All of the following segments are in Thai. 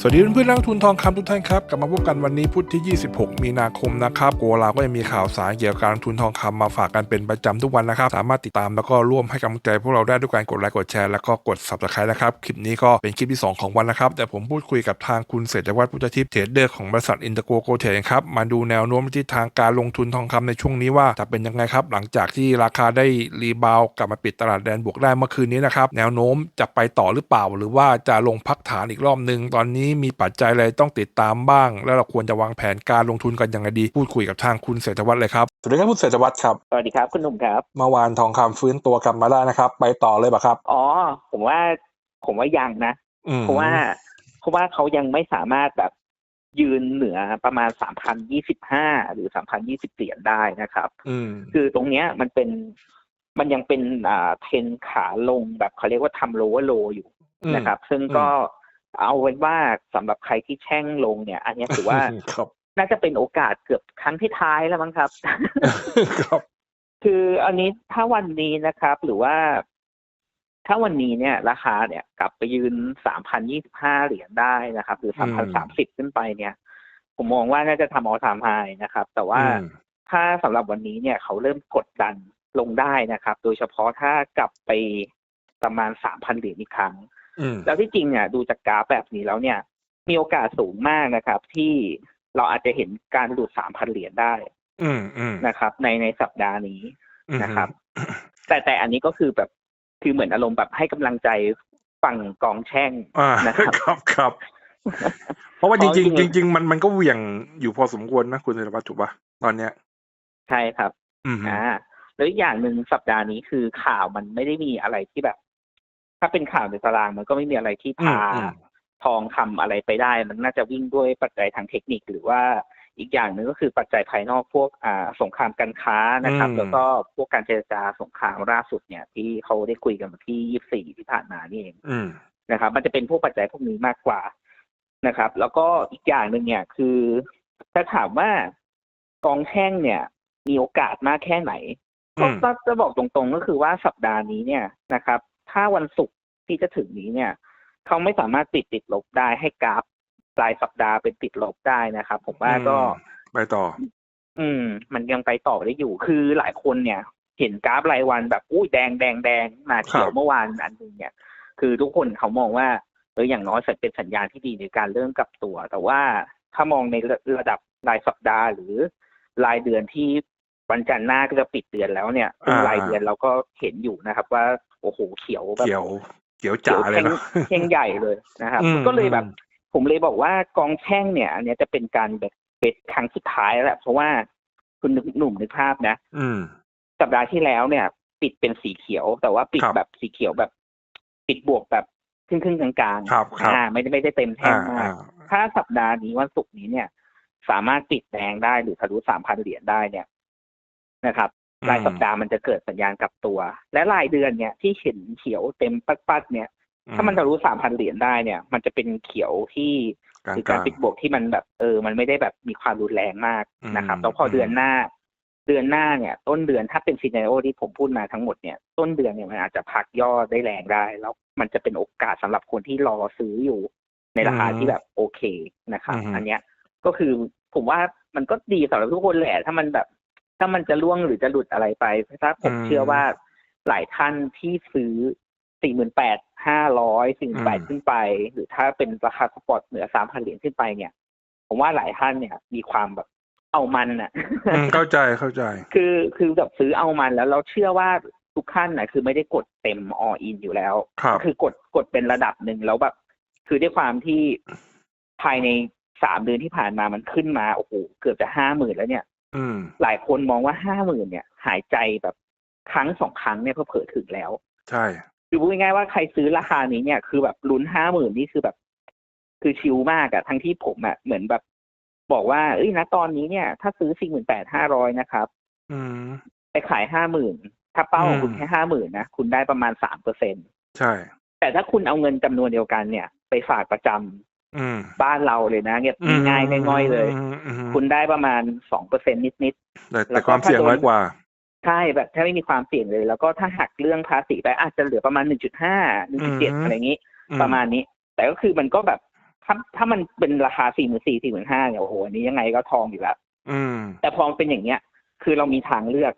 สวัสดีเพื่อนๆนักทุนทองคำทุกท่านครับกลับมาพบกันวันนี้พุธที่ 26 มีนาคมนะครับโกเราก็ยังมีข่าวสารเกี่ยวกับการทุนทองคำมาฝากกันเป็นประจำทุกวันนะครับ สามารถติดตามแล้วก็ร่วมให้กำลังใจพวกเราได้ด้วยการกดไลค์กดแชร์แล้วก็กด subscribe นะครับคลิปนี้ก็เป็นคลิปที่ 2 ของวันนะครับ แต่ผมพูดคุยกับทางคุณเศรษฐวัฒน์พุทธทิพย์เทรดเดอร์ของบริษัทอินเตอร์โกโกเทรดครับมาดูแนวโน้มทิศทางการลงทุนทองคำในช่วงนี้ว่าจะเป็นยังไงครับหลังจากที่ราคาได้รีบาวกลับมาปิดตลาดแดนบวกได้เมื่อคืนนี้นะครับแนวโน้มจะไปต่อหรือเปล่า หรือว่าจะลงพักฐานอีกรอบนึงตอนนี้มีปัจจัยอะไรต้องติดตามบ้าง แล้วเราควรจะวางแผนการลงทุนกันยังไงดี พูดคุยกับทางคุณเศรษฐวัฒน์เลยครับสวัสดีครับคุณเศรษฐวัฒน์ครับสวัสดีครับคุณหนุ่มครับเมื่อวานทองคำฟื้นตัวกลับมาได้นะครับ ไปต่อเลยป่ะครับ อ๋อ ผมว่า ผมว่ายังนะอืมเพราะว่าเพราะว่าเขายังไม่สามารถแบบยืนเหนือประมาณสามพันยี่สิบห้าหรือสามพันยี่สิบเหรียญได้นะครับอืมคือตรงเนี้ยมันเป็นมันยังเป็นอ่าเทรนขาลงแบบเขาเรียกว่าทำโลว์โลอยู่นะครับ ซึ่งก็ เอาไว้ว่าสำหรับใครที่แช่งลงเนี่ย อันเนี้ยถือว่าครับน่าจะเป็นโอกาสเกือบครั้งที่ท้ายแล้วมั้งครับครับ คืออันนี้ถ้าวันนี้นะครับ หรือว่า ถ้าวันนี้เนี่ย ราคาเนี่ย กลับไปยืนสามพันยี่สิบห้าเหรียญได้นะครับ หรืออืสามพันมสามสิบขึ้นไปเนี่ย ผมมองว่าน่าจะทำออทามไฮนะครับ แต่ว่าอืมถ้าสำหรับวันนี้เนี่ยเขาเริ่มกดดันลงได้นะครับ โดยเฉพาะถ้ากลับไปประมาณสามพันเหรียญอีกครั้งอืม แล้วที่จริงเนี่ยดูจากกราฟแบบนี้แล้วเนี่ย มีโอกาสสูงมากนะครับ ที่เราอาจจะเห็นการหลุดสามพันเหรียญได้อืมอืมนะครับ ในในสัปดาห์นี้อืมนะครับ แต่แต่อันนี้ก็คือแบบคือเหมือนอารมณ์แบบให้กำลังใจฝั่งกองแช่งอ่านะครับครับครับ เพราะว่าจเพราะริงจริๆงๆจริงๆมันมันก็เหวี่ยงอยู่พอสมควรนะคุณเศรษฐวัฒน์ถูกป่ะตอนเนี้ย ใช่ครับอืมอ่าแล้วอีกอย่างหนึ่งสัปดาห์นี้คือข่าวมันไม่ได้มีอะไรที่แบบ ถ้าเป็นข่าวในตารางมันก็ไม่มีอะไรที่อืมพาอืมทองคำอะไรไปได้ มันน่าจะวิ่งด้วยปัจจัยทางเทคนิคหรือว่าอีกอย่างหนึ่งก็คือปัจจัยภายนอกพวกอ่าสงครามการค้านะครับอืมแล้วก็พวกการเจรจาสงครามล่าสุดเนี่ย ที่เขาได้คุยกันวันที่ยี่สี่ที่ผ่านมานี่เองอืมนะครับ มันจะเป็นพวกปัจจัยพวกนี้มากกว่านะครับ แล้วก็อีกอย่างหนึ่งเนี่ยคือ ถ้าถามว่ากองแช่งเนี่ย มีโอกาสมากแค่ไหนอืมก็จะบอกตรงๆก็คือว่าสัปดาห์นี้เนี่ยนะครับ ถ้าวันศุกร์ที่จะถึงนี้เนี่ย เขาไม่สามารถติดติดลบได้ให้กราฟปลายสัปดาห์เป็นติดลบได้นะครับ ผมว่าก็ไปต่อ อืม มันยังไปต่อได้อยู่ คือหลายคนเนี่ย เห็นกราฟรายวันแบบอุ้ยแดงแดงแดงมาเขียควรับเมื่อวานอันหนึงเนี่ย คือทุกคนเขามองว่าเอออย่างน้อยเป็นสัญญาณที่ดีในการเริ่มกลับตัว แต่ว่าถ้ามองในระดับรายสัปดาห์หรือรายเดือนที่วันจันทร์หน้าก็จะปิดเดือนแล้วเนี่ยซึ่งอ่ารรายเดือนเราก็เห็นอยู่นะครับ ว่า โอ้โหเขียวแบบเขียวเขียวจ๋าเลยเข่งเนาะเข่งใหญ่เลยนะครับอืมก็เลยแบบอืมผมเลยบอกว่ากองแช่งเนี่ยอันเนี้ยจะเป็นการแบบเป็นครั้งสุดท้ายแล้วแหละเพราะว่าคุณหนุ่มนึกภาพนะ อืมสัปดาห์ที่แล้วเนี่ย ปิดเป็นสีเขียว แต่ว่าปิดครับแบบสีเขียวแบบ ปิดบวกแบบครึ่งครึ่งๆกลางๆครับครับอ่า ไม่ได้ไม่ได้เต็มแท่อ่างมากอ่าถ้าสัปดาห์นี้วันศุกร์นี้เนี่ย สามารถปิดแดงได้หรือทะลุสามพันเหรียญได้เนี่ยนะครับ รายสัปดาห์มันจะเกิดสัญญาณกลับตัว และรายเดือนเนี่ยที่เห็นเขียวเต็มปัดๆเนี่ย ถ้ามันทะลุสามพันเหรียญได้เนี่ย มันจะเป็นเขียวที่กลางคือๆการปิดบวกที่มันแบบเออ มันไม่ได้แบบมีความรุนแรงมากนะครับอืมแล้วพอเดือนหน้า เดือนหน้าเนี่ย ต้นเดือนถ้าเป็นซีเนโอที่ผมพูดมาทั้งหมดเนี่ยต้นเดือนเนี่ยมันอาจจะพักย่อได้แรงได้ แล้วมันจะเป็นโอกาสสำหรับคนที่รอซื้ออยู่ในราคาที่แบบโอเคนะครับ อันเนี้ยก็คือผมว่ามันก็ดีสำหรับทุกคนแหละ ถ้ามันแบบ ถ้ามันจะล่วงหรือจะหลุดอะไรไปถ้าผมเชื่อว่าหลายท่านที่ซื้อสี่หมื่นแปดห้าร้อยสี่แปดขึ้นไป หรือถ้าเป็นราคาสปอร์ตเหนือสามพันเหรียญขึ้นไปเนี่ย ผมว่าหลายท่านเนี่ย มีความแบบเอามันอะอืมเข้าใจเข้าใจ คือคือแบบซื้อเอามันแล้วเราเชื่อว่าทุกท่านนะคือไม่ได้กดเต็มออินอยู่แล้วครับคือกดกดเป็นระดับหนึ่งแล้วแบบ คือด้วยความที่ภายในสามเดือนที่ผ่านมามันขึ้นมาโอ้โหเกือบจะห้าหมื่นแล้วเนี่ยอืม หลายคนมองว่าห้าหมื่นเนี่ย หายใจแบบครั้งสองครั้งเนี่ยเพื่อเผลอถึงแล้ว ใช่คือพูดง่ายๆว่าใครซื้อราคานี้เนี่ยคือแบบลุ้นห้าหมื่นนี่คือแบบ คือชิลมากอะทั้งที่ผมอะเหมือนแบบ บอกว่าเอ้ยนะตอนนี้เนี่ย ถ้าซื้อสี่หมื่นแปดห้าร้อยนะครับอืมไปขายห้าหมื่นถ้าเป้าของคุณอืมแค่ห้าหมื่นนะคุณได้ประมาณสามเปอร์เซ็นใช่ แต่ถ้าคุณเอาเงินจำนวนเดียวกันเนี่ย ไปฝากประจำอืม บ้านเราเลยนะเนี่ยง่ายๆง่อยๆเลยอืมอืมคุณได้ประมาณสองเปอร์เซ็นนิดๆแต่แล้แต่วก็ความเสี่ยงถ้าโดนน้อยกว่า ใช่แบบถ้าไม่มีความเสี่ยงเลย แล้วก็ถ้าหักเรื่องภาษีไปอาจจะเหลือประมาณหนึ่งจุดห้าหนึ่งจุดเจ็ดอะไรอย่างนี้ ประมาณนี้ แต่ก็คือมันก็แบบถ้าถ้ามันเป็นราคาสี่หมื่นสี่สี่หมื่นห้าเนี่ยโอ้โหอันนี้ยังไงก็ทองอยู่แล้วอืมแต่พอมันเป็นอย่างเงี้ย คือเรามีทางเลือก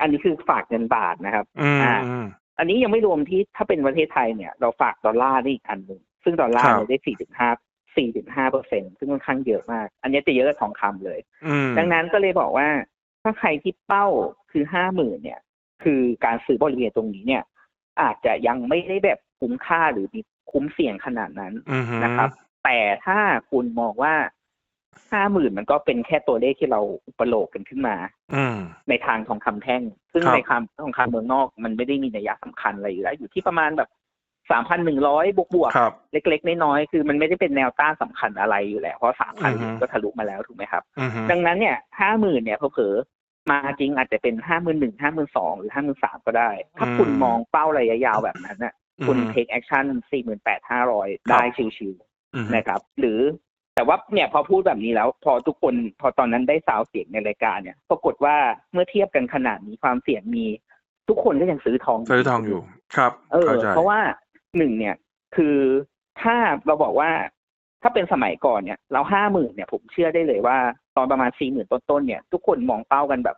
อันนี้คือฝากเงินบาทนะครับอืมอ่าอืมอันนี้ยังไม่รวมที่ถ้าเป็นประเทศไทยเนี่ย เราฝากดอลลาร์ได้อีกอันหนึ่ง ซึ่งดอลลาร์ครับเนี่ยได้สี่จุดห้าสี่จุดห้าเปอร์เซ็นซึ่งค่อนข้างเยอะมาก อันนี้จะเยอะกว่าทองคำเลยอืมดังนั้นก็เลยบอกว่า ถ้าใครที่เป้าคือห้าหมื่นเนี่ย คือการซื้อบริเวณตรงนี้เนี่ย อาจจะยังไม่ได้แบบคุ้มค่าหรือมีคุ้มเสี่ยงขนาดนั้นอืมนะครับ แต่ถ้าคุณมองว่าห้าหมื่นมันก็เป็นแค่ตัวเลขที่เราอุปโลกกันขึ้นมา อืมในทางทองคำแท่ง ซึ่งครับในคำทองคำเมืองนอกมันไม่ได้มีนัยสำคัญอะไรอยู่แล้วอยู่ที่ประมาณแบบ สามพันหนึ่งร้อยบวกบวกๆครับเล็กๆ น้อยๆ คือมันไม่ได้เป็นแนวต้านสำคัญอะไรอยู่แล้ว เพราะสามพันอือฮึก็ทะลุมาแล้วถูกไหมครับอืมดังนั้นเนี่ยห้าหมื่นเนี่ยเผลอๆมาจริงอาจจะเป็นห้าหมื่นหนึ่งห้าหมื่นสองหรือห้าหมื่นสามก็ได้ ถ้าคุณมองเป้าระยะยาวแบบนั้นน่ะคุณ take action สี่หมื่นแปดห้าร้อยได้ชิวๆอืมนะครับ หรือแต่ว่าเนี่ยพอพูดแบบนี้แล้ว พอทุกคนพอตอนนั้นได้สาวเสียงในรายการเนี่ยปรากฏว่าเมื่อเทียบกันขนาดนี้ความเสี่ยงมี ทุกคนก็ยังซื้อทองซื้อทองอยู่ ครับ เออเข้าใจเพราะว่า หนึ่งเนี่ยคือถ้าเราบอกว่าถ้าเป็นสมัยก่อนเนี่ยเราห้าหมื่นเนี่ยผมเชื่อได้เลยว่า ตอนประมาณสี่หมื่นต้นๆเนี่ย ทุกคนมองเป้ากันแบบ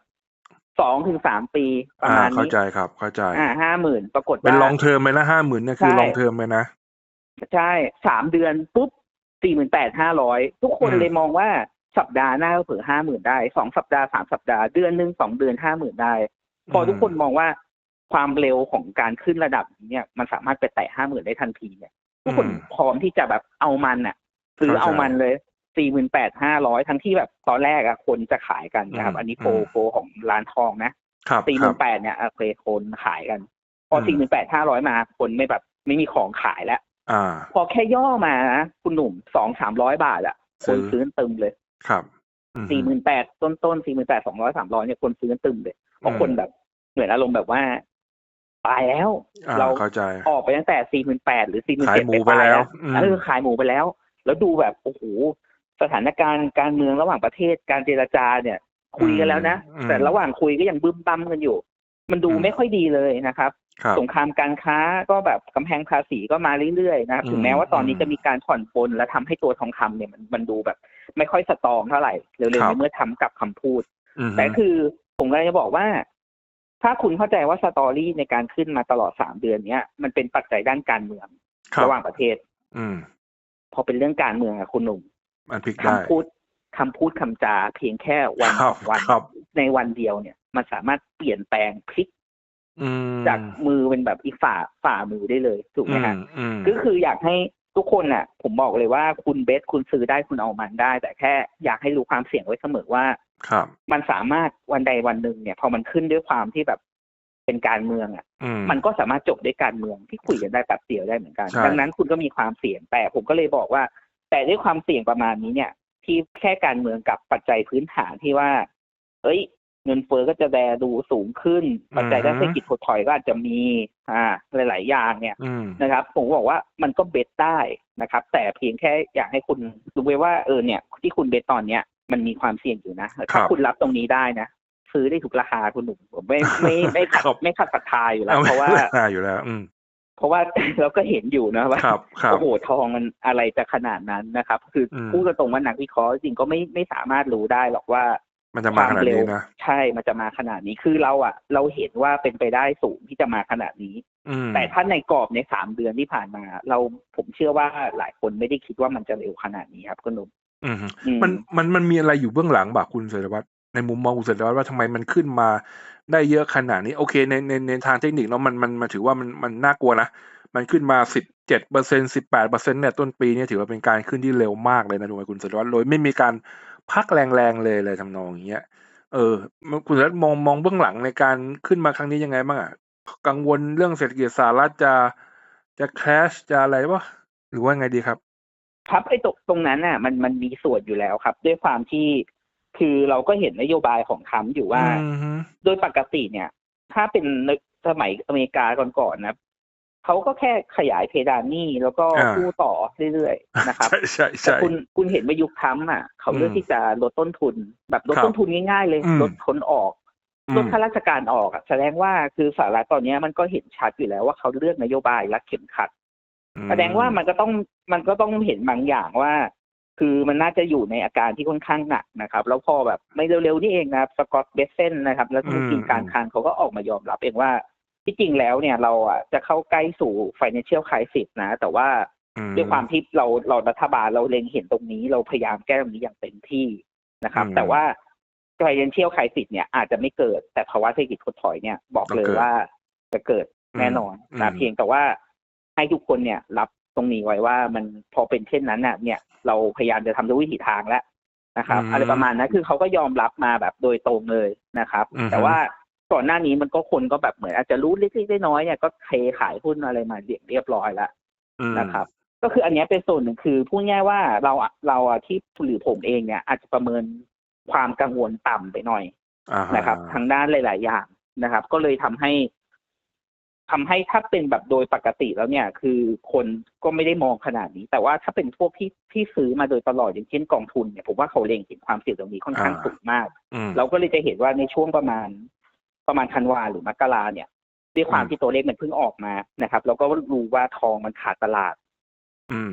สองถึงสามปีประอ่ามาณเข้านี้ใจครับ เข้าใจอ่าห้าหมื่นปรากฏว่าเป็นลองเทอมเลยนะห้าหมื่นเนี่ยคือใช่ลองเทอมเลยนะ ใช่สามเดือนปุ๊บสี่หมื่นแปดห้าร้อยทุกคนอืมเลยมองว่าสัปดาห์หน้าก็เผื่อห้าหมื่นได้สองสัปดาห์สามสัปดาห์เดือนหนึ่งสองเดือนห้าหมื่นได้ พอทุกคนมองว่า ความเร็วของการขึ้นระดับนี้เนี่ยมันสามารถไปแตะห้าหมื่นได้ทันทีเนี่ยทุกคนอืมพร้อมที่จะแบบเอามันอะซื้อเข้าใจเอามันเลยสี่หมื่นแปดห้าร้อยทั้งที่แบบตอนแรกอะคนจะขายกันนะครับอืมอันนี้โปรอืมโปรของร้านทองนะครับสี่หครัมื่บนแปดเนี่ยโอเคคนขายกัน พออืมสี่หมื่นแปดห้าร้อยมาคนไม่แบบไม่มีของขายแล้วอ่าพอแค่ย่อมานะคุณหนุ่มสองสามร้อยบาทอะคซื้นอซื้อตึมเลยครับอืมสี่หมื่นแปดต้นต้นสี่หมื่นแปดสองร้อยสามร้อยเนี่ยคนซื้อตึมเลยเพราะคนแบบเหมือนอารมณ์แบบว่า ตายแล้วอ่าเราเข้าใจออกไปตั้งแต่สี่หมื่นแปดหรือสี่หมื่นขายเจ็ดหมูไปแล้วอืมเออขายหมูไปแล้ว แล้วดูแบบโอ้โหสถานการณ์การเมืองระหว่างประเทศการเจรจาเนี่ย คุยกันแล้วนะอืมแต่ระหว่างคุยก็ยังบึ้มบั้มกันอยู่ มันดูอืมไม่ค่อยดีเลยนะครับครับ สงครามการค้าก็แบบกำแพงภาษีก็มาเรื่อยๆนะครับอืมถึงแม้ว่าตอนนี้อืมจะมีการผ่อนปลนและทำให้ตัวทองคำเนี่ยมันมันดูแบบ ไม่ค่อยสตรองเท่าไหร่เร็วครัๆบในเมื่อทำกับคำพูดอืมแต่คือผมก็จะบอกว่า ถ้าคุณเข้าใจว่าสตอรี่ในการขึ้นมาตลอดสามเดือนเนี้ยมันเป็นปัจจัยด้านการเมืองครับระหว่างประเทศ อืม พอเป็นเรื่องการเมืองอะคุณหนุ่มมันพลิกคำได้พูดคำพูดคำจาเพียงแค่วันครัสบองวันครับในวันเดียวเนี่ย มันสามารถเปลี่ยนแปลงพลิกอืมจากมือเป็นแบบอีกฝ่าฝ่ามือได้เลยถูกไหมอืฮะมอืมก็คืออยากให้ทุกคนน่ะ ผมบอกเลยว่าคุณเบสคุณซื้อได้คุณเอามันได้ แต่แค่อยากให้รู้ความเสี่ยงไว้เสมอว่า ครับ มันสามารถวันใดวันหนึ่งเนี่ย พอมันขึ้นด้วยความที่แบบเป็นการเมืองอะอืมมันก็สามารถจบด้วยการเมืองที่คุยกันได้แป๊บเดียวได้เหมือนกันใช่ดังนั้นคุณก็มีความเสี่ยงแต่ผมก็เลยบอกว่า แต่ด้วยความเสี่ยงประมาณนี้เนี่ย ที่แค่การเมืองกับปัจจัยพื้นฐานที่ว่า เอ้ย เงินเฟ้อก็จะแดดูสูงขึ้น ปัจจัยด้านเศรษฐกิจถดถอยก็อาจจะมี อ่า หลาย ๆ อย่างเนี่ยอืมนะครับ ผมบอกว่ามันก็เบสได้นะครับ แต่เพียงแค่อยากให้คุณรู้ไว้ว่าเออเนี่ย ที่คุณเบสตอนเนี้ย มันมีความเสี่ยงอยู่นะถ้าคุณรับตรงนี้ได้นะซื้อได้ถูกราคาคุณหนุ่มผมไม่ไม่ไม่ขัดครับไม่ขัดศรัทธาอยู่แล้วเอาเพราะว่าได้อยู่แล้ว อืมเพราะว่าเราก็เห็นอยู่นะว่าครับครับโอ้โหทองมันอะไรจะขนาดนั้นนะครับ คืออมพูดตรงๆว่านักวิเคราะห์จริงๆก็ไม่ไม่สามารถรู้ได้หรอกว่า มันจะมาขนาดนี้นะใช่ มันจะมาขนาดนี้คือเราอะเราเห็นว่าเป็นไปได้สูงที่จะมาขนาดนี้อืมแต่ถ้าในกรอบในสามเดือนที่ผ่านมา เราผมเชื่อว่าหลายคนไม่ได้คิดว่ามันจะเร็วขนาดนี้ครับคุณหนุ่ม อืมอืมมันมันมันมีอะไรอยู่เบื้องหลังบ่าคุณเสรวัตรในมุมมองคุณเสรวัตรว่าทำไมมันขึ้นมาได้เยอะขนาดนี้ โอเคในในในทางเทคนิคเนาะมันมันมันถือว่ามันมันน่ากลัวนะมันขึ้นมาสิบเจ็ดเปอร์เซ็นสิบแปดเปอร์เซ็นเนี่ยต้นปีเนี่ยถือว่าเป็นการขึ้นที่เร็วมากเลยนะถูกไหมคุณเสรวัตรโดยไม่มีการพักแรงๆเลยเลยทำนองอย่างเงี้ยเออมันคุณเสรวัตรมองมองเบื้องหลังในการขึ้นมาครั้งนี้ยังไงบ้างอะกังวลเรื่องเศรษฐกิจสหรัฐจะจะแคชจะอะไรวะหรือว่าไงดีครับ ครับไอ้ตรงตรงนั้นน่ะมันมันมีส่วนอยู่แล้วครับ ด้วยความที่คือเราก็เห็นนโยบายของทรัมป์อยู่ว่า อืมฮึโดยปกติเนี่ย ถ้าเป็นในสมัยอเมริกาก่อนๆนะเขาก็แค่ขยายเพดานหนี้แล้วก็อ่ากู้ต่อเรื่อยๆนะครับ ใช่ใช่แต่ใช่ คุณคุณเห็นว่ายุคทรัมป์อะเขาเลือกอืมที่จะลดต้นทุน แบบลดครับต้นทุนง่ายๆเลย อืม ลดคนออกอืลมดข้าราชการออกอะแสดงว่าคือสหรัฐตอนเนี้ยมันก็เห็นชัดอยู่แล้วว่าเขาเลือกนโยบายรัดเข็มขัดอืม แสดงว่ามันก็ต้องมันก็ต้องเห็นบางอย่างว่า คือมันน่าจะอยู่ในอาการที่ค่อนข้างหนักนะครับ แล้วพอแบบไม่เร็วๆนี่เองนะครับสกอตเบสเซนนะครับ แล้วธุรกิจการคลังเขาก็ออกมายอมรับเองว่าที่จริงแล้วเนี่ยเราอะจะเข้าใกล้สู่ financial crisis นะ แต่ว่าอืมด้วยความที่เราเรารัฐบาลเราเล็งเห็นตรงนี้ เราพยายามแก้ตรงนี้อย่างเต็มที่นะครับอืมแต่ว่า financial crisis เนี่ยอาจจะไม่เกิดแต่ภาวะเศรษฐกิจถดถอยเนี่ยบอกเลยต้องเกิดว่าจะเกิดแน่นอนอืนะมเพียงแต่ว่า ให้ทุกคนเนี่ยรับตรงนี้ไว้ว่ามันพอเป็นเช่นนั้นน่ะเนี่ยเราพยายามจะทำด้วยวิถีทางแล้วนะครับอะไรประมาณนั้นคือเขาก็ยอมรับมาแบบโดยตรงเลยนะครับ อือฮึ แต่ว่าก่อนหน้านี้มันก็คนก็แบบเหมือนอาจจะรู้เล็กๆน้อยๆเนี่ยก็เทขายหุ้นอะไรมาเรียบเรียบร้อยแล้ว อืม นะครับก็คืออันเนี้ยเป็นส่วนหนึ่งคือพูดง่ายว่าเราอะเราอะที่หรือผมเองเนี่ยอาจจะประเมินความกังวลต่ำไปหน่อยอ่าฮ นะครับ ทางด้านหลาย ๆ อย่างนะครับ ก็เลยทำให้ ทำให้ถ้าเป็นแบบโดยปกติแล้วเนี่ยคือคนก็ไม่ได้มองขนาดนี้ แต่ว่าถ้าเป็นพวกที่ที่ซื้อมาโดยตลอดอย่างเช่นกองทุนเนี่ยผมว่าเขาเล็งเห็นความเสี่ยงตรงนี้ค่อนข้างสูงมากอืมเราก็เลยจะเห็นว่าในช่วงประมาณประมาณธันวาหรือมกราเนี่ยด้วยความอืมที่ตัวเลขมันเพิ่งออกมานะครับเราก็รู้ว่าทองมันขาดตลาดอืม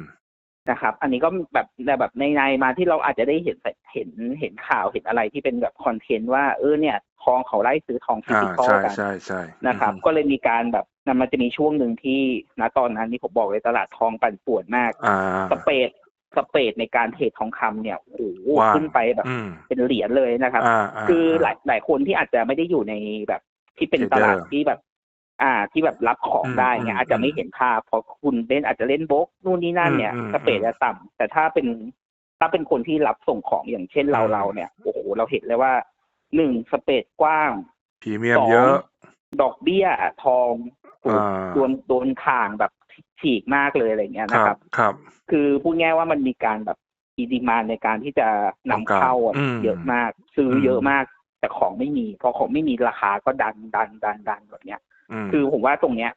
นะครับ อันนี้ก็แบบแบบในในๆมาที่เราอาจจะได้เห็นเห็นเห็นข่าวเห็นอะไรที่เป็นแบบคอนเทนต์ว่าเออเนี่ยทองเขาไล่ซื้อทองฟิอ่าสิกอลใช่กันใช่ใช่นะครับอืมก็เลยมีการแบบมันจะมีช่วงหนึ่งที่ณตอนนั้นที่ผมบอกเลยตลาดทองปั่นป่วนมากอ่าสเปดสเปดในการเทรดทองคำเนี่ยโอ้โหว้าวขึ้นไปแบบอืมเป็นเหรียญเลยนะครับอ่าาคือหลายหลายคนที่อาจจะไม่ได้อยู่ในแบบที่เป็นตลาด Trader ที่แบบ อ่า ที่แบบรับของอืมได้อืเงี้มยอาจจะไม่เห็นภาพเพราะคุณเล่นอาจจะเล่นโบล็อกนู่นนี่นั่นเนี่ยอืมอืมสเปรดจะต่ำแต่ถ้าเป็นถ้าเป็นคนที่รับส่งของอย่างเช่นเราอืมเราเนี่ยโอ้โหเราเห็นเลยว่าหนึ่งสเปรดกว้างพรีเมียมสองเยอะ ดอกเบี้ยทองโอ้โหอ่าโดนโดนข่างแบบฉีกมากเลยอะไรเงี้ยคนะครัรับบครับ คือพูดง่ายว่ามันมีการแบบอีดีมานในการที่จะนำเข้าอะอืมเยอะมาก ซื้ออมเยอะมาก แต่ของไม่มีพอของไม่มีราคาก็ดันดันดันดันแบบเนี้ยม คือผมว่าตรงเนี้ย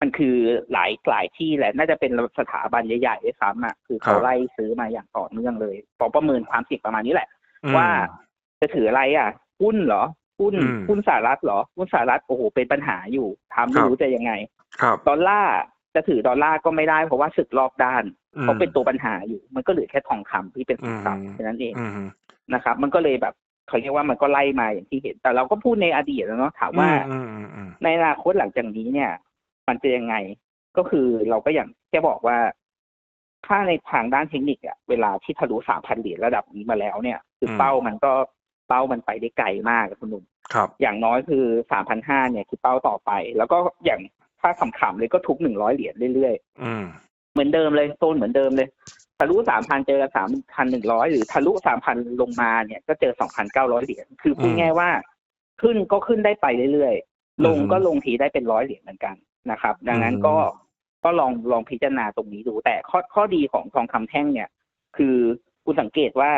มันคือหลายหลายที่แหละ น่าจะเป็นสถาบันใหญ่ๆด้วยซ้ำอะคือเขาไล่ซื้อมาอย่างต่อเนื่องเลยพอประเมินความเสี่ยงประมาณนี้แหละอืมว่าจะถืออะไรอะหุ้นเหรอหุ้นอืมหุ้นสหรัฐเหรอหุ้นสหรัฐโอ้โหเป็นปัญหาอยู่ทำไม่ครับรู้จะยังไงครับดอลลาร์จะถือดอลลาร์ก็ไม่ได้เพราะว่าศึกรอบด้านอืมเขาเป็นตัวปัญหาอยู่ มันก็เหลือแค่ทองคำที่เป็นสินทรัพย์อืมแค่นั้นเองอืมนะครับ มันก็เลยแบบ เขาเรียกว่ามันก็ไล่มาอย่างที่เห็น แต่เราก็พูดในอดีตแล้วเนาะถามว่าอืมอืมอืมในอนาคตหลังจากนี้เนี่ย มันจะยังไงก็คือเราก็อย่างแค่บอกว่าถ้าในทางด้านเทคนิคอะเวลาที่ทะลุสามพันเหรียญระดับนี้มาแล้วเนี่ยคืออมเป้ามันก็เป้ามันไปได้ไกลมากอะคุณหนุ่มครับ อย่างน้อยคือสามพันห้าเนี่ยคือเป้าต่อไป แล้วก็อย่างถ้าขำๆเลยก็ทุกหนึ่งร้อยเหรียญเรื่อยๆอืม เหมือนเดิมเลยโซนเหมือนเดิมเลยทะลุสามพันเจอสามพันหนึ่งร้อยหรือทะลุสามพันลงมาเนี่ยก็เจอสองพันเก้าร้อยเหรียญคือพูดอืมง่ายว่า ขึ้นก็ขึ้นได้ไปเรื่อยๆ ลงอืมก็ลงทีได้เป็นร้อยเหรียญเหมือนกันนะครับ ดังนั้นอืมก็ก็ลองลองพิจารณาตรงนี้ดู แต่ข้อข้อดีของทองคำแท่งเนี่ย คือคุณสังเกตว่า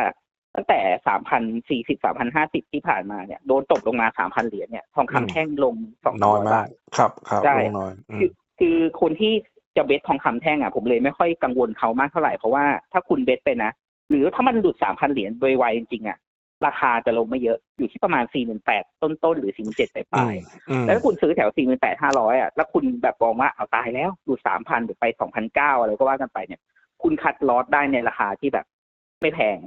ตั้งแต่สามพันสี่สิบสามพันห้าสิบที่ผ่านมาเนี่ยโดนตกลงมาสามพันเหรียญเนี่ยทองคำแท่งลงสองน้อยร้มาบากทครับครับใช่ลงน้อยอืมคือคือคนที่ จะเบสทองคำแท่งอะผมเลยไม่ค่อยกังวลเขามากเท่าไหร่เพราะว่าถ้าคุณเบสไปนะ หรือถ้ามันหลุดสามพันเหรียญโดยไวจริงๆอะราคาจะลงไม่เยอะอยู่ที่ประมาณสี่หมื่นแปดต้นๆหรือสี่หมื่นเจ็ดปลายอืมๆแล้วถ้าคุณซื้อแถวสี่หมื่นแปดห้าร้อยอะแล้วคุณแบบมองว่าเอาตายแล้วหลุดสามพันหรือไปสองพันเก้าอะไรก็ว่ากันไปเนี่ย คุณคัดลอสได้ในราคาที่แบบไม่แพง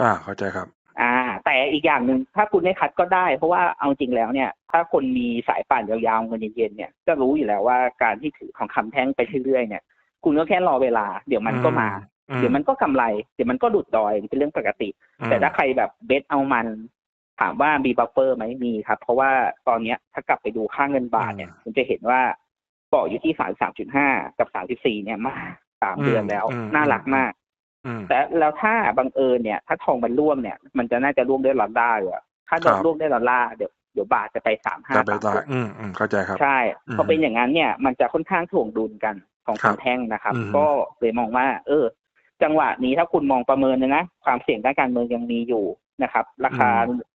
อ่าเข้าใจครับ อ่า แต่อีกอย่างหนึ่งถ้าคุณไม่คัดก็ได้ เพราะว่าเอาจริงแล้วเนี่ย ถ้าคนมีสายป่านยาวๆเงินเย็นๆเนี่ยก็รู้อยู่แล้วว่าการที่ถือทองคำแท่งไปเรื่อยๆเนี่ย คุณก็แค่รอเวลา เดี๋ยวมันก็มาอืเดี๋ยวมันก็กำไร เดี๋ยวมันก็ดุดดอยเป็นเรื่องปกติอืมแต่ถ้าใครแบบเบสเอามัน ถามว่ามีบัฟเฟอร์ไหมมีครับ เพราะว่าตอนเนี้ยถ้ากลับไปดูค่าเงินบาทเนี่ยคุณจะเห็นว่าเกาะอยู่ที่สามสามจุดห้ากับสามจุดสี่เนี่ยมาสามเดือนแล้ว น่ารักมากอืม แต่แล้วถ้าบังเอิญเนี่ย ถ้าทองมันร่วงเนี่ย มันจะน่าจะร่วงด้วยดอลลาร์อยู่อะถ้าครับร่วงด้วยดอลลาร์เดี๋ยวเดี๋ยวบาทจะไปสามห้าจะไปสามตายอืมอืมเข้าใจครับ ใช่อืมพอเป็นอย่างนั้นเนี่ย มันจะค่อนข้างถ่วงดุลกันของครับคำแท่งนะครับอืมก็เลยมองว่า เออ จังหวะนี้ถ้าคุณมองประเมินนะนะความเสี่ยงด้านการเมืองยังมีอยู่นะครับ ราคา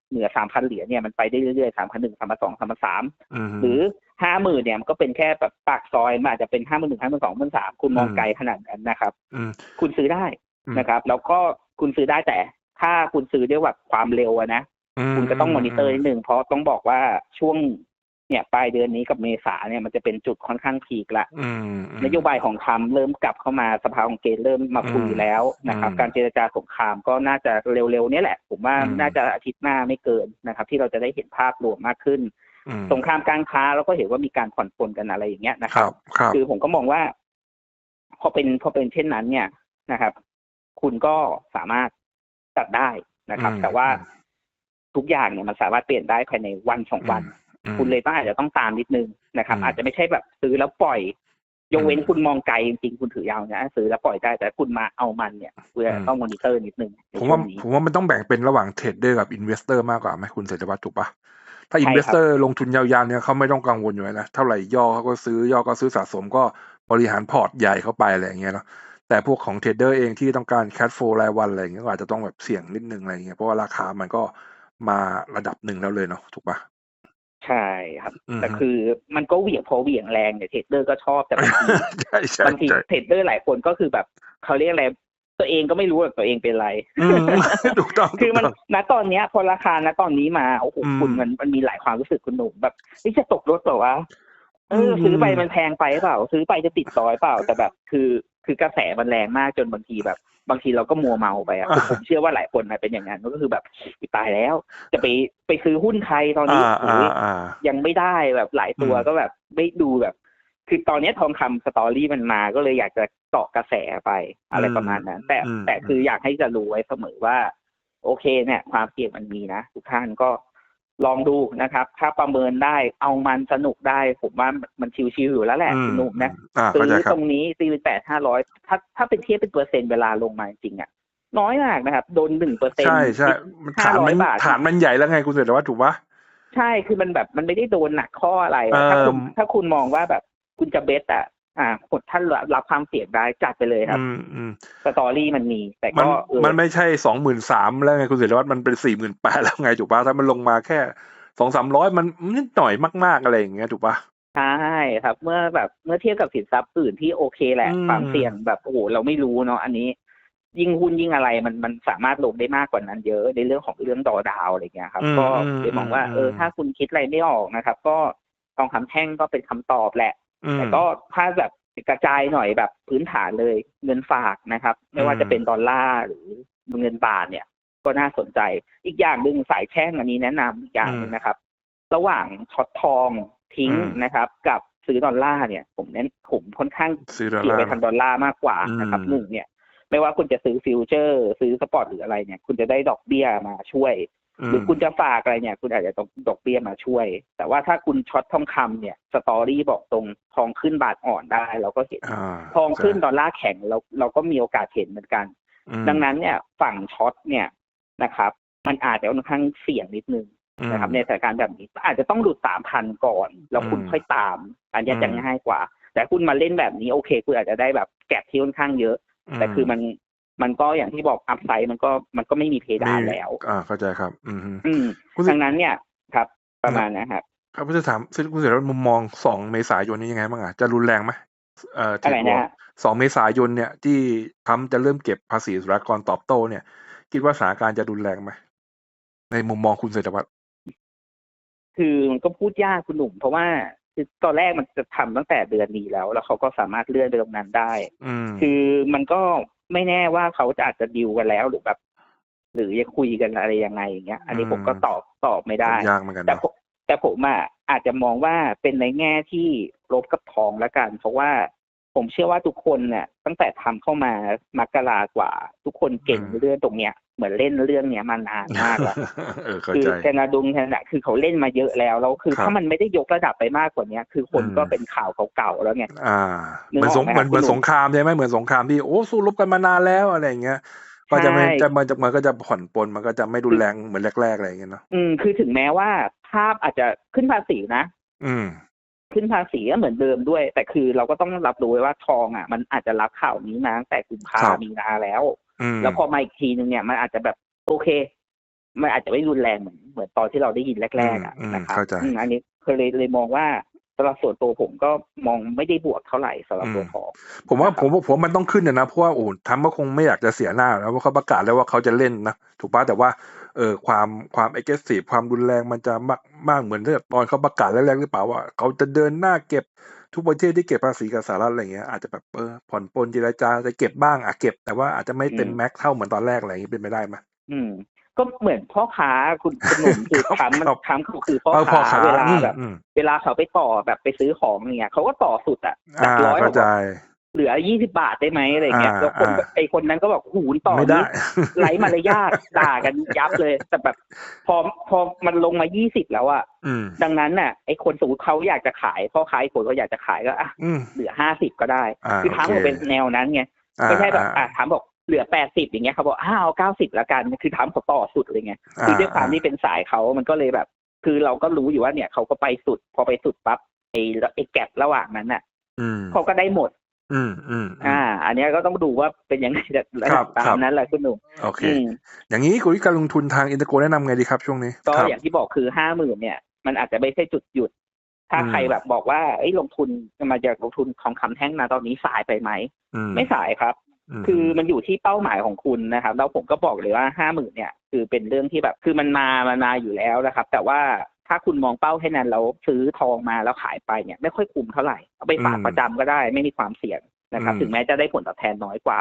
เหนือสามพันเหรียญเนี่ยมันไปได้เรื่อยๆสามพันหนึ่งสามพันสองสามพันสามอืมหรือห้าหมื่นเนี่ยมันก็เป็นแค่แบบปากซอยมันอาจจะเป็นห้าหมื่นหนึ่งห้าหมื่นสองหมื่นสามคุณมองอืมไกลขนาดนั้นนะครับอืมคุณซื้อได้อืม นะครับ แล้วก็คุณซื้อได้แต่ ถ้าคุณซื้อด้วยแบบความเร็วอะนะคุณก็ต้องมอนิเตอร์นิดนึงเพราะต้องบอกว่าช่วงเนี่ยปลายเดือนนี้กับเมษาเนี่ยมันจะเป็นจุดค่อนข้างพีกละอืมอืมนโยบายของทรัมป์เริ่มกลับเข้ามาสภาองเกตเริ่มมาคุยอืมแล้วนะครับอืมการเจรจาสงครามก็น่าจะเร็วๆเนี้แหละ ผมว่าอืมน่าจะอาทิตย์หน้าไม่เกินนะครับ ที่เราจะได้เห็นภาพรวมมากขึ้นอืมสงครามการค้าเราก็เห็นว่ามีการผ่อนปลนกันอะไรอย่างเงี้ยนะคครัรับบครับ คือผมก็มองว่า พอเป็นพอเป็นเช่นนั้นเนี่ยนะครับ คุณก็สามารถจัดได้นะครับอืมแต่ว่าทุกอย่างเนี่ยมันสามารถเปลี่ยนได้ภายในวันสองวันอืมคุณเลยต้องอาจจะต้องตามนิดนึงนะครับอืมอาจจะไม่ใช่แบบซื้อแล้วปล่อย ยกเว้นอืมคุณมองไกลจริงๆคุณถือยาวนะซื้อแล้วปล่อยได้แต่คุณมาเอามันเนี่ยคุณอืมต้องมอนิเตอร์นิดนึงในผมช่ว่าวงนี้ผมว่ามันต้องแบ่งเป็นระหว่างเทรดเดอร์กับอินเวสเตอร์มากกว่าไหมคุณเศรษฐวัฒน์ถูกปะถ้าใช่อิครับนเวสเตอร์ลงทุนยาวๆเนี่ยเขาไม่ต้องกังวลอยู่แล้วนะเท่าไหร่ย่อเขาก็ซื้อย่อก็ซื้อสะสมก็บริหารพอร์ตใหญ่เข้าไปอะไรอย่างเงี้ยเนาะ แต่พวกของเทรดเดอร์เองที่ต้องการแคชโฟลรายวันอะไรอย่างเงี้ยก็อาจจะต้องแบบเสี่ยงนิดนึงอะไรอย่างเงี้ยเพราะว่าราคามันก็มาระดับหนึ่งแล้วเลยเนาะถูกปะใช่ครับอืมแต่คือมันก็เหวี่ยงพอเหวี่ยงแรงเนี่ยเทรดเดอร์ก็ชอบแต่บางทีใช่ใช่บางทีใช่เทรดเดอร์หลายคนก็คือแบบเขาเรียกอะไรตัวเองก็ไม่รู้ว่าตัวเองเป็นอะไรอืมถูกต้องคือมันถูกต้องณตอนเนี้ยพอราคาณตอนนี้มาโอ้โหอืมคุณมันมันมีหลายความรู้สึกคุณหนุ่มแบบนี่จะตกรถเปล่าวะเอออมซื้อไปมันแพงไปเปล่า ซื้อไปจะติดร้อยเปล่าแต่แบบ คือ คือกระแสมันแรงมากจนบางทีแบบ บางทีเราก็มัวเมาไปอะคือผมเชื่อว่าหลายคนนะเป็นอย่างนั้นก็คือแบบตายแล้ว จะไปไปซื้อหุ้นไทยตอนนี้อ่าโอ้อ่ายอ่ายังไม่ได้แบบหลายตัวอืมก็แบบไม่ดูแบบ คือตอนนี้ทองคำสตอรี่มันมาก็เลยอยากจะเกาะกระแสไปอะไรประมาณนั้น แต่อืมแต่คืออยากให้จะรู้ไว้เสมอว่า โอเคเนี่ย ความเสี่ยงมันมีนะทุกท่านก็ ลองดูนะครับ ถ้าประเมินได้เอามันสนุกได้ ผมว่ามันชิวๆอยู่แล้วแหละอืคุณหนุ่มนะอ่าซื้เข้าใจอครัตบ รงนี้ซีแปดห้าร้อยถ้าถ้าเป็นเทียบเป็นเปอร์เซ็นต์เวลาลงมาจริงๆอะน้อยมากนะครับ โดนหนึ่งเปอร์เซ็นต์ใช่ใช่มันฐานมันบาท ฐานมันใหญ่แล้วไงคุณเศรษฐวัฒน์ถูกปะ ใช่คือมันแบบมันไม่ได้โดนหนักข้ออะไรอะถ้าคุณเอิ่ม ถ้าคุณมองว่าแบบคุณจะเบสอะ อ่าคนท่านรับความเสี่ยงได้จัดไปเลยครับอืมอืมสตอรี่มันมี แต่มันก็เออมันไม่ใช่สองหมื่นสามแล้วไงคุณเศรษฐวัฒน์มันเป็นสี่หมื่นแปดแล้วไงถูกปะถ้ามันลงมาแค่สองสามร้อยมันนิดหน่อยมาก ๆ อะไรอย่างเงี้ยถูกปะใช่ครับ เมื่อแบบเมื่อเทียบกับสินทรัพย์อื่นที่โอเคแหละอืมความเสี่ยงแบบโอ้โหเราไม่รู้เนาะอันนี้ ยิ่งหุ้นยิ่งอะไรมันมันสามารถลงได้มากกว่านั้นเยอะในเรื่องของเรื่องดอดาวอะไรเงี้ยครับอืมก็อืมเลยมองว่าอืมเออถ้าคุณคิดอะไรไม่ออกนะครับ ก็ทองคำแท่งก็เป็นคำตอบแหละอืม แต่ก็ถ้าแบบกระจายหน่อยแบบพื้นฐานเลยเงินฝากนะครับ ไม่ว่าอืมจะเป็นดอลลาร์หรือเงินบาทเนี่ย ก็น่าสนใจอีกอย่างหนึ่งสายแช่งอันนี้แนะนำอีกอย่างหนึงนะครับ ระหว่างช็อตทองทิ้งอืมนะครับ กับซื้อดอลลาร์เนี่ย ผมเน้นผมค่อนข้างซื้อดอลเกี่ยวลาไปร์ทางดอลลาร์มากกว่านะครับอืมหนึ่งเนี่ย ไม่ว่าคุณจะซื้อฟิวเจอร์ ซื้อสปอร์ตหรืออะไรเนี่ย คุณจะได้ดอกเบี้ยมาช่วย หรือคุณจะฝากอะไรเนี่ย คุณอาจจะต้องดอกเบี้ยมาช่วย แต่ว่าถ้าคุณช็อตทองคำเนี่ยสตอรี่บอกตรงทองขึ้นบาทอ่อนได้ เราก็เห็นอ่าทองขึ้นดอลลาร์แข็งเราเราก็มีโอกาสเห็นเหมือนกันอืมดังนั้นเนี่ยฝั่งช็อตเนี่ยนะครับ มันอาจจะค่อนข้างเสี่ยงนิดนึงอืมนะครับในสถานการณ์แบบนี้อาจจะต้องหลุดสามพันก่อน แล้วคุณอืมค่อยตาม อันนี้จะอืมง่ายกว่า แต่คุณมาเล่นแบบนี้โอเค คุณอาจจะได้แบบแก็บที่ค่อนข้างเยอะ แต่คือมัน มันก็อย่างที่บอกอัพไซด์มันก็มันก็ไม่มีเพดานแล้ว อ่าเข้าใจครับ อืมฮึอืมคุณสิดังนั้นเนี่ยครับ ประมาณนะครับครับผมจะถามคุณเศรษฐวัฒน์มุมมองสองเมษายนนี้ยังไงบ้างอะจะรุนแรงไหมเอ่ออะไรนะฮะสองเมษายนเนี่ย ที่ทรัมป์จะเริ่มเก็บภาษีสุรากรตอบโต้เนี่ย คิดว่าสถานการณ์จะรุนแรงไหมในมุมมองคุณเศรษฐวัฒน์คือมันก็พูดยากคุณหนุ่ม เพราะว่าคือตอนแรกมันจะทำตั้งแต่เดือนนี้แล้ว แล้วเขาก็สามารถเลื่อนไปตรงนั้นได้อืมคือมันก็ ไม่แน่ว่าเขาจะอาจจะดิวกันแล้วหรือแบบ หรือจะคุยกันอะไรยังไงอย่างเงี้ย อันนี้อืมผมก็ตอบตอบไม่ได้ยากเหมือนกันแต่เนาะผมแต่ผมอะอาจจะมองว่าเป็นในแง่ที่ลบกับทองแล้วกัน เพราะว่า ผมเชื่อว่าทุกคนเนี่ยตั้งแต่ทำเข้ามามกรากว่า ทุกคนเก่งเรื่องตรงเนี้ย เหมือนเล่นเรื่องเนี้ยมานานมากแล้วเออเข้าคือใจแคนาดุงแคนาคือเขาเล่นมาเยอะแล้วแล้วคือครับถ้ามันไม่ได้ยกระดับไปมากกว่าเนี้ย คือคนอืมก็เป็นข่าวเก่าๆแล้วไงอ่านึเหกมือนอสองกไหมเหมือนครับเหมือนคุณหนุ่มสงครามใช่ไหมเหมือนสงครามที่โอ้สู้รบกันมานานแล้วอะไรอย่างเงี้ยก็จะไม่ใช่จะมันจะมันก็จะผ่อนปลนมันก็จะไม่รุนแรงเหมือนแรกๆอะไรอย่างเงี้ยเนาะอืมคือถึงแม้ว่าภาพอาจจะขึ้นภาษีนะ อืม ขึ้นภาษีก็เหมือนเดิมด้วย แต่คือเราก็ต้องรับรู้ไว้ว่าทองอะ มันอาจจะรับข่าวนี้มาตั้งแต่กุมภาครับ มีนาแล้ว อืม แล้วพอมาอีกทีนึงเนี่ยมันอาจจะแบบโอเค มันอาจจะไม่รุนแรงเหมือนเหมือนตอนที่เราได้ยินแรก ๆอะอืมนะครับเข้าใจอืมอันนี้คือเลยเลยมองว่าสำหรับส่วนตัวผมก็มองไม่ได้บวกเท่าไหร่สำหรับตัวทอง ผมว่าครับผมว่าผมว่ามันต้องขึ้นนะนะเพราะว่าโอ้ทำก็คงไม่อยากจะเสียหน้าแล้วเพราะเขาประกาศแล้วว่าเขาจะเล่นนะถูกปะแต่ว่า เออความความเอ็กซ์ซีฟความรุนแรงมันจะมากมากเหมือนที่ตอนเขาประกาศแรกๆหรือเปล่าว่า เขาจะเดินหน้าเก็บทุกประเทศที่เก็บภาษีกับสหรัฐอะไรเงี้ยอาจจะแบบเออผ่อนปลนเจรจาจะเก็บบ้างอะเก็บ แต่ว่าอาจจะไม่เต็มอืมแม็กซ์เท่าเหมือนตอนแรกอะไรอย่างงี้เป็นไปได้ไหมอืม ก็เหมือนพ่อค้าคุณคุณหนุ่มคือครับทำมันครับทำเขาคือพ่อเออพ่อค้าค้าเวลาอืมแบบอืมเวลาเขาไปต่อแบบไปซื้อของเนี่ยเขาก็ต่อสุดอะจาอ่ากร้อยบเข้าอกใจว่า เหลือยี่สิบาทได้ไหมอะไรเงี้ยอ่าแล้วคนอ่าไอคนนั้นก็บอกหูต่อไม่ได้นี้ไร้มารยาทด่ากันยับเลย แต่แบบพอพอมันลงมายี่สิบแล้วอะอืมดังนั้นน่ะไอคนสมมติเขาอยากจะขายพ่อค้าไอ้คนเขาอยากจะขายก็อะอืมเหลือห้าสิบก็ได้อ่าคือทางโอเคผมเป็นแนวนั้นไงอ่าไม่ใช่แบบอ่าอะถามบอกเหลือแปดสิบอย่างเงี้ยเขาบอกอ้าวเก้าสิบละกันคือถามเขาต่อสุดเลยไงคือด้วยความที่เป็นสายเขามันก็เลยแบบ คือเราก็รู้อยู่ว่าเนี่ยเขาก็ไปสุด พอไปสุดปั๊บไอ้ไอ้แกลระหว่างนั้นน่ะอืมเขาก็ได้หมด อืมอืมอ่า อันเนี้ยก็ต้องดูว่าเป็นยังไงแต่ครับตาครัมบนั้นแหละคุณหนุ่มโอเคอืมอย่างนี้คุณวิการลงทุนทางอินเตอร์โกแนะนำไงดีครับช่วงนี้ ก็ครับอย่างที่บอกคือห้าหมื่นเนี่ย มันอาจจะไม่ใช่จุดหยุด ถ้าอืมใครแบบบอกว่าไอ้ยลงทุนมาจากลงทุนของคำแท่งนะตอนนี้สายไปไหมอืมไม่สายครับมคือมันอยู่ที่เป้าหมายของคุณนะครับ แล้วผมก็บอกเลยว่าห้าหมื่นเนี่ย คือเป็นเรื่องที่แบบคือมันมามันมาอยู่แล้วนะครับ แต่ว่า ถ้าคุณมองเป้าให้นั้นแล้วซื้อทองมาแล้วขายไปเนี่ยไม่ค่อยคุ้มเท่าไหร่เอาไปฝากประจำก็ได้ ไม่มีความเสี่ยงนะครับ ถึงแม้จะได้ผลตอบแทนน้อยกว่า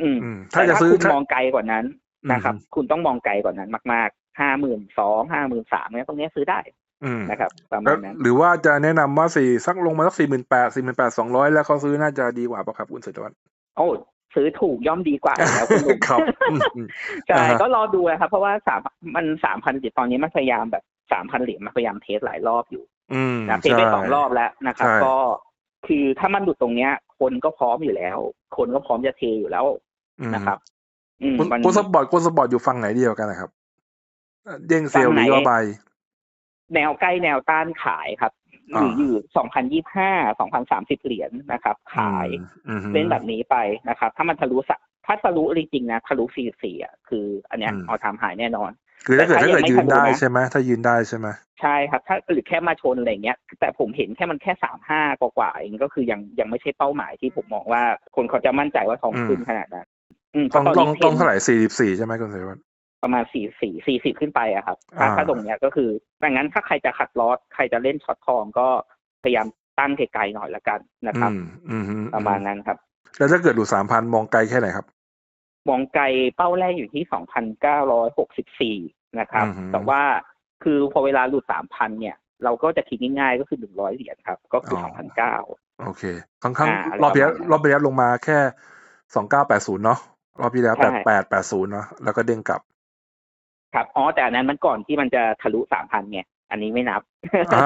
อืมอืมแต่ถ้าจะถ้าซื้อคุณถ้ามองไกลกว่านั้นนะครับอืมคุณต้องมองไกลกว่านั้นมากๆห้าหมื่นสองห้าหมื่นสามเนี่ยตรงเนี้ยซื้อได้อืมนะครับประมาแล้วณนั้นหรือว่าจะแนะนำว่าสี่สักลงมาสักสี่หมื่นแปดสี่หมื่นแปดสองร้อยแล้วเขาซื้อน่าจะดีกว่าป่ะครับคุณเศรษฐวัฒน์โอ้ซื้อถูกย่อมดีกว่าอยู่แล้วคุณลุงครับอืมอืมใช่อ่าฮะก็รอดูนะครับเพราะว่าสามมันสามพันเหรียญตอนนี้มันพยายามแบบ สามพันเหรียญมาพยายามเทสหลายรอบอยู่อืมนะเทสไปสองรอบแล้วนะครับใช่ก็คือถ้ามันหลุดตรงเนี้ย คนก็พร้อมอยู่แล้ว คนก็พร้อมจะเทอยู่แล้วอืมนะครับอืมคุณมันคุณสปอร์ตคุณสปอร์ตอยู่ฝั่งไหนเดียวกันนะครับเด้งเซลล์ฝั่งหไหนรือย่อใบ แนวใกล้แนวต้านขายครับหอ่ารืออยู่สองพันยี่ห้าสองพันสามสิบเหรียญนะครับ ขายอืมอืมเล่นแบบนี้ไปนะครับ ถ้ามันทะลุสักถ้าทะลุจริงๆนะทะลุสี่สี่อะคือ อันเนี้ยอืมเอาทำหายแน่นอน คือถ้าเกิดแต่ถ้าถ้าเกิดยังไม่ยืนได้ทะลุนะใช่ไหมถ้ายืนได้ใช่ไหมใช่ครับ ถ้าหรือแค่มาชนอะไรเงี้ย แต่ผมเห็นแค่มันแค่สามห้ากว่าๆเองก็คือยังยังไม่ใช่เป้าหมายที่ผมมองว่าคนเขาจะมั่นใจว่าทองขึ้นขนาดนั้นอืมเพต้องราะตอนต้องนี้ต้องเทรนเท่าไหร่สี่สิบสี่ใช่ไหมคุณเศรษฐวัฒน์ประมาณสี่สี่สี่สิบขึ้นไปอะครับถ้าอ่าถ้าตรงเนี้ยก็คือดังนั้นถ้าใครจะขัดลอสใครจะเล่นช็อตทองก็พยายามตั้งไกลๆหน่อยละกันนะครับอืมอืมอืประมาณนั้นครับ แล้วถ้าเกิดหลุดสามพันมองไกลแค่ไหนครับ มองไกลเป้าแรกอยู่ที่สองพันเก้าร้อยหกสิบสี่นะครับอือฮึแต่ว่าคือพอเวลาหลุดสามพันเนี่ย เราก็จะคิดง่ายๆก็คือหนึ่งร้อยเหรียญครับ ก็คือสองพันเก้าโอเค ครั้งครั้งอ่ารอบที่แล้วประมาณนั้นรอบที่แล้วลงมาแค่สองเก้าแปดศูนย์เนาะรอบที่แล้วใช่แปดแปดแปดศูนย์เนาะแล้วก็เด้งกลับ ครับอ๋อแต่อันนั้นมันก่อนที่มันจะทะลุสามพันไงอันนี้ไม่นับอ่า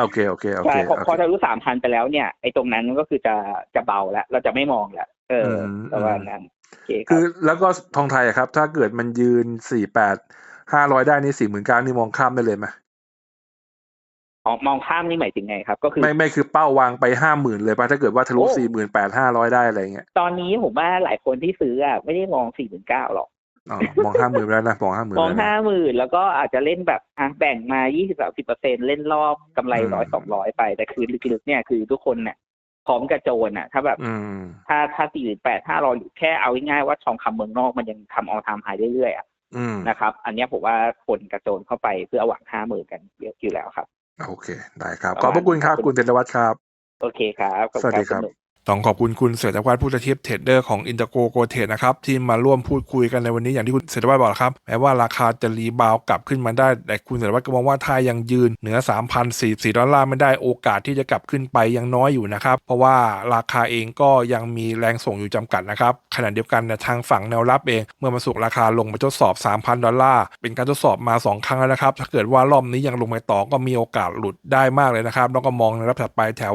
โอเคโอเคโอใช่เคพอโอพอเคทะลุสามพันไปแล้วเนี่ยไอ้ตรงนั้นก็คือจะจะเบาแล้ว เราจะไม่มองแล้วเอออมประมาณนั้นโอเคคคืรับอแล้วก็ทองไทยอะครับ ถ้าเกิดมันยืนสี่แปดห้าร้อยได้นี่สี่หมื่นเก้านี่มองข้ามได้เลยไหมอ๋อมองข้ามนี่หมายถึงไงครับ ก็คือไม่ไม่คือเป้าวางไปห้าหมื่นเลยป่ะถ้าเกิดว่าทะลุโอ้สี่หมื่นแปดห้าร้อยได้อะไรเงี้ยตอนนี้ผมว่าหลายคนที่ซื้ออะไม่ได้มองสี่หมื่นเก้าหรอกอ๋อมองห้าหมื่นแล้วนะมองห้าหมื่นมองแล้วนะห้าหมื่นแล้วก็อาจจะเล่นแบบอะแบ่งมายี่สิบสามสิบเปอร์เซ็นเล่นรอบกำไรอืมร้อยสองร้อยไป แต่คือลึกๆเนี่ยคือทุกคนเนี่ย พร้อมกระโจนอะ ถ้าแบบอืมถ้าถ้าสี่หรือแปดถ้าเราอยู่แค่เอาง่ายๆว่าทองคำเมืองนอกมันยังทำออทามไฮเรื่อยๆอะอืมนะครับ อันเนี้ยผมว่าคนกระโจนเข้าไปเพื่อหวังห้าหมื่นกันเยอะอยู่แล้วครับ โอเค ได้ครับประขอบพระคุณครับมาณนั้นคุณเจรวัตรครับ โอเคครับขอณสวัสดีครับณหนุ่ม ต้องขอบคุณคุณเศรษฐวัฒน์ผู้เทียบเทรดเดอร์ของอินเตอร์โกโกเทรดนะครับ ที่มาร่วมพูดคุยกันในวันนี้อย่างที่คุณเศรษฐวัฒน์บอกครับ แม้ว่าราคาจะรีบาวกลับขึ้นมาได้ แต่คุณเศรษฐวัฒน์ก็มองว่าถ้ายังยืนเหนือ 3,044 ดอลลาร์ไม่ได้โอกาสที่จะกลับขึ้นไปยังน้อยอยู่นะครับ เพราะว่าราคาเองก็ยังมีแรงส่งอยู่จำกัดนะครับขณะเดียวกันทางฝั่งแนวรับเอง เมื่อมาสุกราคาลงมาทดสอบ 3,000 ดอลลาร์เป็นการทดสอบมา 2 ครั้งแล้วนะครับถ้าเกิดว่ารอบนี้ยังลงไปต่อก็มีโอกาสหลุดได้มากเลยนะครับแล้วก็มองในรับถัดไปแถว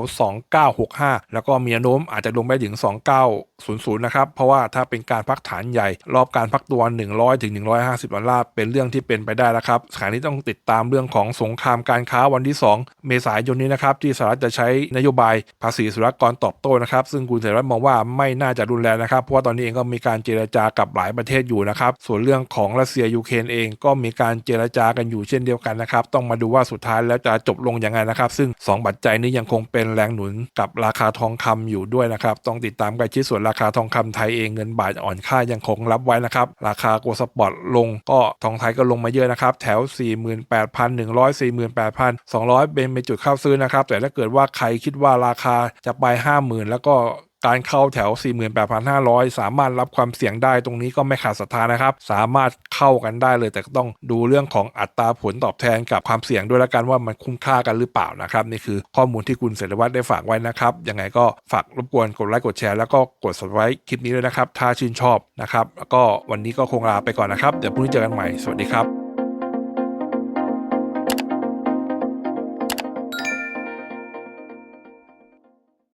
2965 แล้วก็มีโน้มอาจจะลงไปถึง 2900 นะครับ เพราะว่าถ้าเป็นการพักฐานใหญ่ รอบการพักตัว 100ถึง150 ดอลลาร์ เป็นเรื่องที่เป็นไปได้แล้วครับขณะนี้ต้องติดตามเรื่องของสงครามการค้าวันที่ 2 เมษายนนี้นะครับ ที่สหรัฐจะใช้นโยบายภาษีศุลกากรตอบโต้นะครับ ซึ่งคุณเสรีรัตน์มองว่าไม่น่าจะรุนแรงนะครับ เพราะว่าตอนนี้เองก็มีการเจรจากับหลายประเทศอยู่นะครับ ส่วนเรื่องของรัสเซียยูเครนเองก็มีการเจรจากันอยู่เช่นเดียวกันนะครับ ต้องมาดูว่าสุดท้ายแล้วจะจบลงยังไงนะครับ ซึ่ง 2 ปัจจัยนี้ยังคงเป็นแรงหนุนกับราคาทองคำอยู่ด้วยนะครับ ต้องติดตามใกล้ชิดส่วนราคาทองคำไทยเองเงินบาทอ่อนค่ายังคงรับไว้นะครับ ราคาโกลด์สปอร์ตลงก็ทองไทยก็ลงมาเยอะนะครับ แถว 48,100 48,200 เป็นเป็นจุดเข้าซื้อนะครับ แต่ถ้าเกิดว่าใครคิดว่าราคาจะไป 50,000 แล้วก็ การเข้าแถว 48,500 สามารถรับความเสี่ยงได้ตรงนี้ก็ไม่ขาดศรัทธานะครับ สามารถเข้ากันได้เลย แต่ต้องดูเรื่องของอัตราผลตอบแทนกับความเสี่ยงด้วยแล้วกันว่ามันคุ้มค่ากันหรือเปล่านะครับ นี่คือข้อมูลที่คุณเสรีวัตรได้ฝากไว้นะครับ ยังไงก็ฝากรบกวนกดไลค์กดแชร์แล้วก็กด subscribe คลิปนี้ด้วยนะครับ ถ้าชื่นชอบนะครับ แล้วก็วันนี้ก็คงลาไปก่อนนะครับ เดี๋ยวพรุ่งนี้เจอกันใหม่ สวัสดีครับ